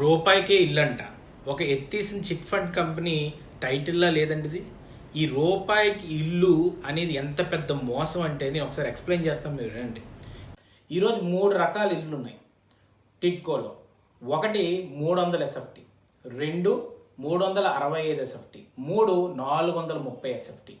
రూపాయికే ఇల్లు అంట ఒక ఎత్తేసిన చిట్ ఫండ్ కంపెనీ టైటిల్లా లేదండి ఇది ఈ రూపాయికి ఇల్లు అనేది ఎంత పెద్ద మోసం అంటే నేను ఒకసారి ఎక్స్ప్లెయిన్ చేస్తాను మీరు వినండి. ఈరోజు మూడు రకాల ఇల్లు ఉన్నాయి టిట్కోలో ఒకటి మూడు వందల ఎస్ఎఫ్టీ రెండు మూడు వందల అరవై ఐదు ఎస్ఎఫ్టీ మూడు నాలుగు వందల ముప్పై ఎస్ఎఫ్టీ.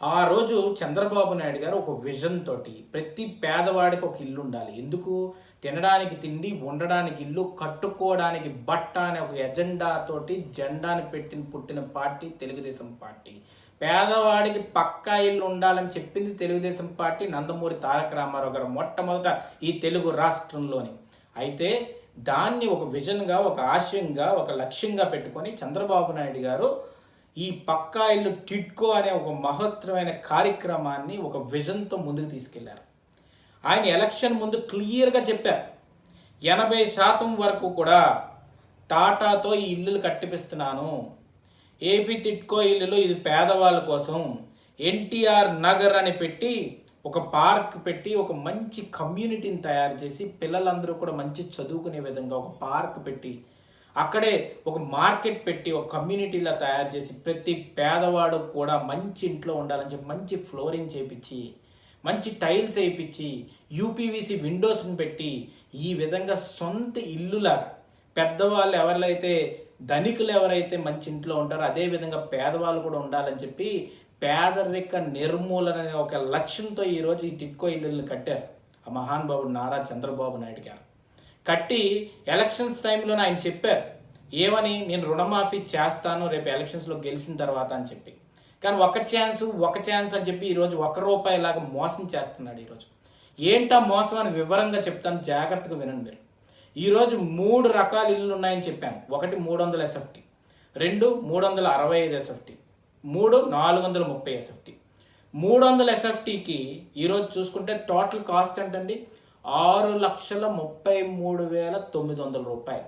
ఆ రోజు చంద్రబాబు నాయుడు గారు ఒక విజన్ తోటి ప్రతి పేదవాడికి ఒక ఇల్లు ఉండాలి. ఎందుకు? తినడానికి తిండి ఉండడానికి ఇల్లు కట్టుకోవడానికి బట్ట అనే ఒక ఎజెండాతోటి జెండాని పెట్టిన పుట్టిన పార్టీ తెలుగుదేశం పార్టీ. పేదవాడికి పక్కా ఇల్లు ఉండాలని చెప్పింది తెలుగుదేశం పార్టీ నందమూరి తారక రామారావు గారు మొట్టమొదట ఈ తెలుగు రాష్ట్రంలోని. అయితే దాన్ని ఒక విజన్గా ఒక ఆశయంగా ఒక లక్ష్యంగా పెట్టుకొని చంద్రబాబు నాయుడు గారు ఈ పక్కా ఇల్లు టిట్కో అనే ఒక మహత్తరమైన కార్యక్రమాన్ని ఒక విజన్తో ముందుకు తీసుకెళ్ళారు. ఆయన ఎలక్షన్ ముందు క్లియర్గా చెప్పారు. ఎనభై శాతం వరకు కూడా టాటాతో ఈ ఇల్లులు కట్టిపిస్తున్నాను. ఏపీ తిట్కో ఇల్లులు ఇది పేదవాళ్ళ కోసం ఎన్టీఆర్ నగర్ అని పెట్టి ఒక పార్క్ పెట్టి ఒక మంచి కమ్యూనిటీని తయారు చేసి పిల్లలందరూ కూడా మంచి చదువుకునే విధంగా ఒక పార్క్ పెట్టి అక్కడే ఒక మార్కెట్ పెట్టి ఒక కమ్యూనిటీలా తయారు చేసి ప్రతి పేదవాడు కూడా మంచి ఇంట్లో ఉండాలని చెప్పి మంచి ఫ్లోరింగ్ చేపించి మంచి టైల్స్ వేయించి యూపీవీసీ విండోస్ని పెట్టి ఈ విధంగా సొంత ఇల్లులాగా పెద్దవాళ్ళు ఎవరైతే ధనికులు ఎవరైతే మంచి ఇంట్లో ఉంటారో అదే విధంగా పేదవాళ్ళు కూడా ఉండాలని చెప్పి పేదరిక నిర్మూలన అనే ఒక లక్ష్యంతో ఈరోజు ఈ టిట్కో ఇల్లుల్ని కట్టారు. ఆ మహానుభావుడు నారా చంద్రబాబు నాయుడు గారు. కట్టి ఎలక్షన్స్ టైంలో ఆయన చెప్పారు ఏమని నేను రుణమాఫీ చేస్తాను రేపు ఎలక్షన్స్లో గెలిచిన తర్వాత అని చెప్పి. కానీ ఒక ఛాన్స్ ఒక ఛాన్స్ అని చెప్పి ఈరోజు ఒక రూపాయి లాగా మోసం చేస్తున్నాడు ఈరోజు. ఏంటా మోసం అని వివరంగా చెప్తాను జాగ్రత్తగా వినండి. మీరు ఈరోజు మూడు రకాల ఇల్లు ఉన్నాయని చెప్పాను. ఒకటి మూడు వందల ఎస్ఎఫ్టీ రెండు మూడు వందల అరవై ఐదు ఎస్ఎఫ్టీ మూడు నాలుగు వందల ముప్పై ఎస్ఎఫ్టీ. మూడు వందల ఎస్ఎఫ్టీకి ఈరోజు చూసుకుంటే టోటల్ కాస్ట్ ఎంతండి? ఆరు లక్షల ముప్పై మూడు వేల తొమ్మిది వందల రూపాయలు.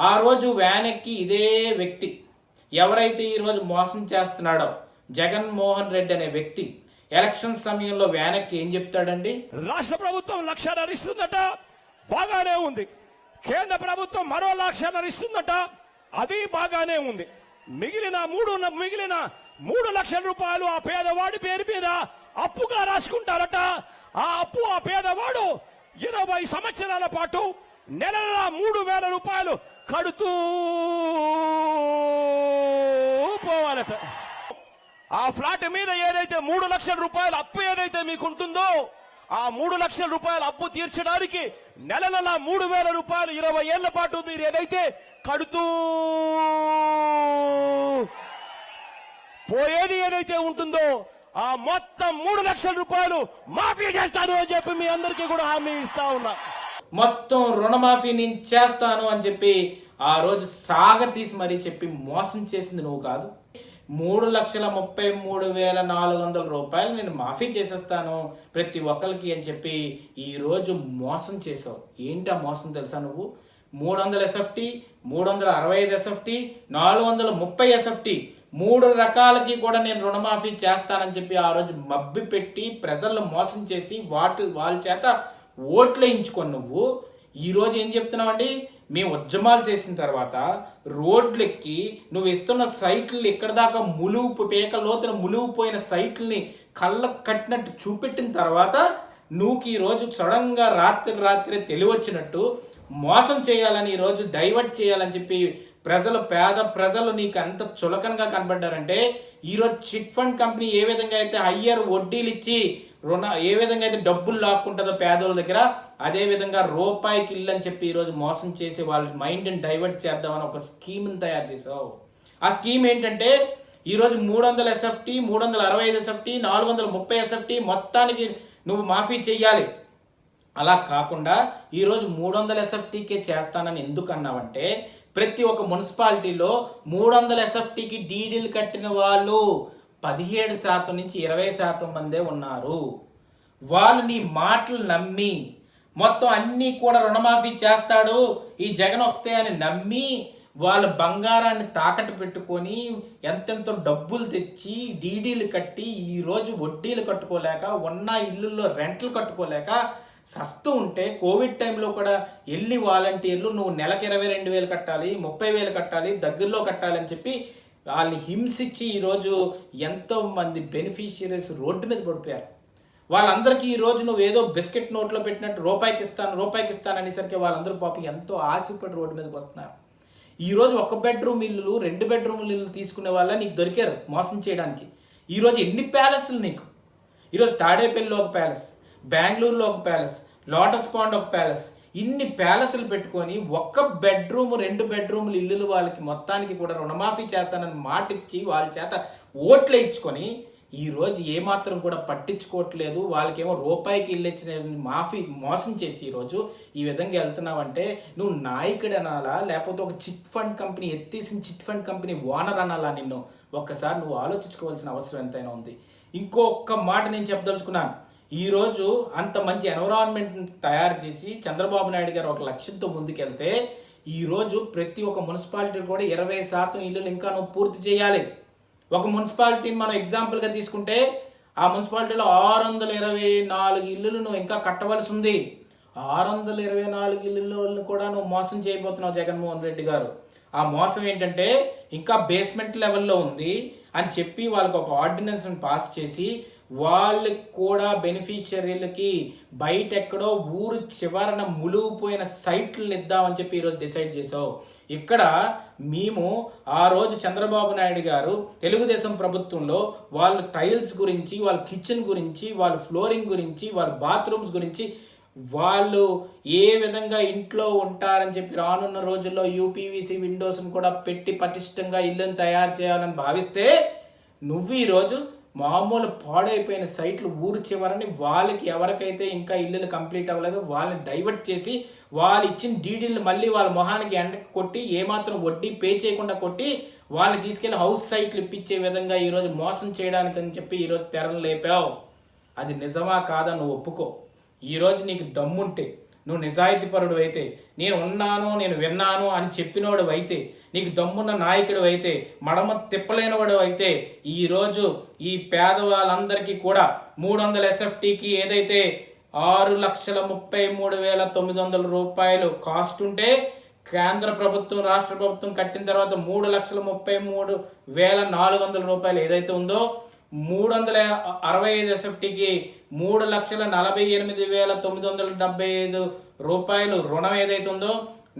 ఆ రోజు వ్యాన్ ఎక్కి ఇదే వ్యక్తి. ఎవరైతే ఈరోజు మోసం చేస్తున్నాడో జగన్మోహన్ రెడ్డి అనే వ్యక్తి ఎలక్షన్ సమయంలో వ్యాన్ ఎక్కి ఏం చెప్తాడండి? రాష్ట్ర ప్రభుత్వం లక్ష నరిస్తుందట బాగానే ఉంది. కేంద్ర ప్రభుత్వం మరో లక్ష నరిస్తుందట అది బాగానే ఉంది. మిగిలిన మూడు మిగిలిన మూడు లక్షల రూపాయలు ఆ పేదవాడి పేరు మీద అప్పుగా రాసుకుంటారట. ఆ అప్పు ఆ పేదవాడు ఇరవై సంవత్సరాల పాటు నెల నెలా మూడు వేల రూపాయలు కడుతూ పోవాలట. ఆ ఫ్లాట్ మీద ఏదైతే మూడు లక్షల రూపాయల అప్పు ఏదైతే మీకు ఉంటుందో ఆ మూడు లక్షల రూపాయల అప్పు తీర్చడానికి నెల నెల మూడు వేల రూపాయలు ఇరవై ఏళ్ళ పాటు మీరు ఏదైతే కడుతూ పోయేది ఏదైతే ఉంటుందో ఆ మొత్తం మూడు లక్షల రూపాయలు మాఫీ చేస్తాను అని చెప్పి మీ అందరికీ కూడా హామీ ఇస్తా ఉన్నా. మొత్తం రుణమాఫీ నేను చేస్తాను అని చెప్పి ఆ రోజు సాగ తీసి మరీ చెప్పి మోసం చేసింది నువ్వు కాదు. మూడు లక్షల ముప్పై మూడు వేల నాలుగు వందల రూపాయలు నేను మాఫీ చేసేస్తాను ప్రతి ఒక్కరికి అని చెప్పి ఈరోజు మోసం చేసావు ఏంటి ఆ మోసం తెలుసా నువ్వు? మూడు వందల ఎస్ఎఫ్టీ మూడు వందల అరవై ఐదు ఎస్ఎఫ్టీ నాలుగు వందల ముప్పై ఎస్ఎఫ్టీ మూడు రకాలకి కూడా నేను రుణమాఫీ చేస్తానని చెప్పి ఆ రోజు మబ్బి పెట్టి ప్రజలను మోసం చేసి వాటి వాళ్ళ చేత ఓట్లు వేయించుకొని నువ్వు ఈరోజు ఏం చెప్తున్నావండి? మేము ఉద్యమాలు చేసిన తర్వాత రోడ్లెక్కి నువ్వు ఇస్తున్న సైట్లు ఎక్కడ దాకా ములువు పేక లోతున ములుగుపోయిన సైట్లని కళ్ళకు కట్టినట్టు చూపెట్టిన తర్వాత నువ్వు ఈరోజు సడన్గా రాత్రి రాత్రి తెలివచ్చినట్టు మోసం చేయాలని ఈరోజు డైవర్ట్ చేయాలని చెప్పి ప్రజలు పేద ప్రజలు నీకు అంత చులకనగా కనబడ్డారంటే ఈరోజు చిట్ ఫండ్ కంపెనీ ఏ విధంగా అయితే హయ్యర్ వడ్డీలు ఇచ్చి రుణ ఏ విధంగా అయితే డబ్బులు లాక్కుంటుందో పేదోళ్ళ దగ్గర అదే విధంగా రూపాయికి ఇల్లు అని చెప్పి ఈరోజు మోసం చేసి వాళ్ళ మైండ్ని డైవర్ట్ చేద్దామని ఒక స్కీమ్ని తయారు చేసావు ఆ స్కీమ్ ఏంటంటే ఈరోజు మూడు వందల ఎస్ఎఫ్టీ మూడు వందల అరవై ఐదు ఎస్ఎఫ్టీ నాలుగు వందల ముప్పై ఎస్ఎఫ్టీ మొత్తానికి నువ్వు మాఫీ చెయ్యాలి. అలా కాకుండా ఈరోజు మూడు వందల ఎస్ఎఫ్టీకే చేస్తానని ఎందుకు అన్నావంటే ప్రతి ఒక్క మున్సిపాలిటీలో మూడు వందల ఎస్ఎఫ్టీకి డీడీలు కట్టిన వాళ్ళు పదిహేడు శాతం నుంచి ఇరవై శాతం మందే ఉన్నారు. వాళ్ళు నీ మాటలు నమ్మి మొత్తం అన్నీ కూడా రుణమాఫీ చేస్తాడు ఈ జగన్ వస్తే అని నమ్మి వాళ్ళ బంగారాన్ని తాకట్టు పెట్టుకొని ఎంతెంతో డబ్బులు తెచ్చి డీడీలు కట్టి ఈరోజు వడ్డీలు కట్టుకోలేక ఉన్న ఇల్లుల్లో రెంట్లు కట్టుకోలేక సస్తూ ఉంటే కోవిడ్ టైంలో కూడా వెళ్ళి వాలంటీర్లు నువ్వు నెలకు ఇరవై రెండు వేలు కట్టాలి ముప్పై వేలు కట్టాలి దగ్గరలో కట్టాలి అని చెప్పి వాళ్ళని హింసించి ఈరోజు ఎంతో మంది బెనిఫిషియరీస్ రోడ్డు మీద పడిపోయారు. వాళ్ళందరికీ ఈ రోజు నువ్వు ఏదో బిస్కెట్ నోట్లో పెట్టినట్టు రూపాయికి ఇస్తాను రూపాయికి ఇస్తాను అనేసరికి వాళ్ళందరూ పాపం ఎంతో ఆశపడి రోడ్డు మీదకి వస్తున్నారు. ఈరోజు ఒక బెడ్రూమ్ ఇల్లులు రెండు బెడ్రూమ్ ఇల్లు తీసుకునే వాళ్ళ నీకు దొరికారు మోసం చేయడానికి. ఈరోజు ఎన్ని ప్యాలెస్లు నీకు? ఈరోజు తాడేపల్లిలో ఒక ప్యాలెస్. బెంగళూరులో ఒక ప్యాలెస్ లోటస్ పాండ్ ఒక ప్యాలెస్. ఇన్ని ప్యాలెస్లు పెట్టుకొని ఒక్క బెడ్రూమ్ రెండు బెడ్రూమ్లు ఇల్లులు వాళ్ళకి మొత్తానికి కూడా రుణమాఫీ చేస్తానని మాట ఇచ్చి వాళ్ళ చేత ఓట్లు ఇచ్చుకొని ఈరోజు ఏమాత్రం కూడా పట్టించుకోవట్లేదు. వాళ్ళకేమో రూపాయికి ఇల్లిచ్చిన మాఫీ మోసం చేసి ఈరోజు ఈ విధంగా వెళ్తున్నావంటే నువ్వు నాయకుడు అనాలా? లేకపోతే ఒక చిట్ ఫండ్ కంపెనీ ఎత్తేసిన చిట్ ఫండ్ కంపెనీ ఓనర్ అనాలా నిన్ను? ఒక్కసారి నువ్వు ఆలోచించుకోవాల్సిన అవసరం ఎంతైనా ఉంది. ఇంకొక మాట నేను చెప్పదలుచుకున్నాను. ఈరోజు అంత మంచి ఎన్విరాన్మెంట్ తయారు చేసి చంద్రబాబు నాయుడు గారు ఒక లక్ష్యంతో ముందుకెళ్తే ఈరోజు ప్రతి ఒక్క మున్సిపాలిటీ కూడా ఇరవై శాతం ఇల్లులు ఇంకా నువ్వు పూర్తి చేయాలి. ఒక మున్సిపాలిటీని మనం ఎగ్జాంపుల్గా తీసుకుంటే ఆ మున్సిపాలిటీలో ఆరు వందల ఇరవై నాలుగు ఇల్లులు నువ్వు ఇంకా కట్టవలసి ఉంది. ఆరు వందల ఇరవై నాలుగు ఇల్లులను కూడా నువ్వు మోసం చేయబోతున్నావు జగన్మోహన్ రెడ్డి గారు. ఆ మోసం ఏంటంటే ఇంకా బేస్మెంట్ లెవెల్లో ఉంది అని చెప్పి వాళ్ళకి ఒక ఆర్డినెన్స్ పాస్ చేసి వాళ్ళకి కూడా బెనిఫిషియరీలకి బయట ఎక్కడో ఊరు చివరన ములుగుపోయిన సైట్లను ఇద్దామని చెప్పి ఈరోజు డిసైడ్ చేసావు ఇక్కడ మేము ఆ రోజు చంద్రబాబు నాయుడు గారు తెలుగుదేశం ప్రభుత్వంలో వాళ్ళ టైల్స్ గురించి వాళ్ళ కిచెన్ గురించి వాళ్ళ ఫ్లోరింగ్ గురించి వాళ్ళ బాత్రూమ్స్ గురించి వాళ్ళు ఏ విధంగా ఇంట్లో ఉంటారని చెప్పి రానున్న రోజుల్లో యూపీవీసీ విండోస్ని కూడా పెట్టి పటిష్టంగా ఇల్లుని తయారు చేయాలని భావిస్తే నువ్వు ఈరోజు మామూలు పాడైపోయిన సైట్లు ఊరు చివరని వాళ్ళకి ఎవరికైతే ఇంకా ఇల్లులు కంప్లీట్ అవ్వలేదో వాళ్ళని డైవర్ట్ చేసి వాళ్ళు ఇచ్చిన డీడీలు మళ్ళీ వాళ్ళ మొహానికి ఎండకి కొట్టి ఏమాత్రం వడ్డీ పే చేయకుండా కొట్టి వాళ్ళని తీసుకెళ్ళి హౌస్ సైట్లు ఇప్పించే విధంగా ఈరోజు మోసం చేయడానికి అని చెప్పి ఈరోజు తెరలు లేపావు. అది నిజమా కాదా నువ్వు ఒప్పుకో. ఈరోజు నీకు దమ్ముంటే నువ్వు నిజాయితీపరుడు అయితే నేను ఉన్నాను నేను విన్నాను అని చెప్పినోడు అయితే నీకు దమ్మున్న నాయకుడు అయితే మడమ తిప్పలేనివాడు అయితే ఈరోజు ఈ పేదవాళ్ళందరికీ కూడా మూడు వందల ఎస్ఎఫ్టీకి ఏదైతే ఆరు లక్షల ముప్పై మూడు వేల తొమ్మిది వందల రూపాయలు కాస్ట్ ఉంటే కేంద్ర ప్రభుత్వం రాష్ట్ర ప్రభుత్వం కట్టిన తర్వాత మూడు లక్షల ముప్పై మూడు వేల నాలుగు వందల రూపాయలు ఏదైతే ఉందో మూడు వందల అరవై ఐదు ఎస్ఎఫ్టీకి మూడు లక్షల నలభై ఎనిమిది వేల తొమ్మిది వందల డెబ్బై ఐదు రూపాయలు రుణం ఏదైతే ఉందో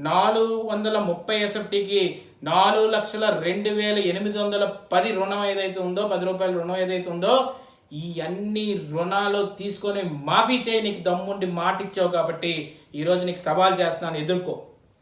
నాలుగు వందల ముప్పై ఎస్ఎఫ్టీకి నాలుగు లక్షల రెండు వేల ఎనిమిది వందల పది రుణం ఏదైతే ఉందో పది రూపాయల రుణం ఏదైతే ఉందో ఈ అన్ని రుణాలు తీసుకొని మాఫీ చేయి నీకు దమ్ముండి మాటిచ్చావు కాబట్టి ఈరోజు నీకు సవాల్ చేస్తున్నాను ఎదుర్కో.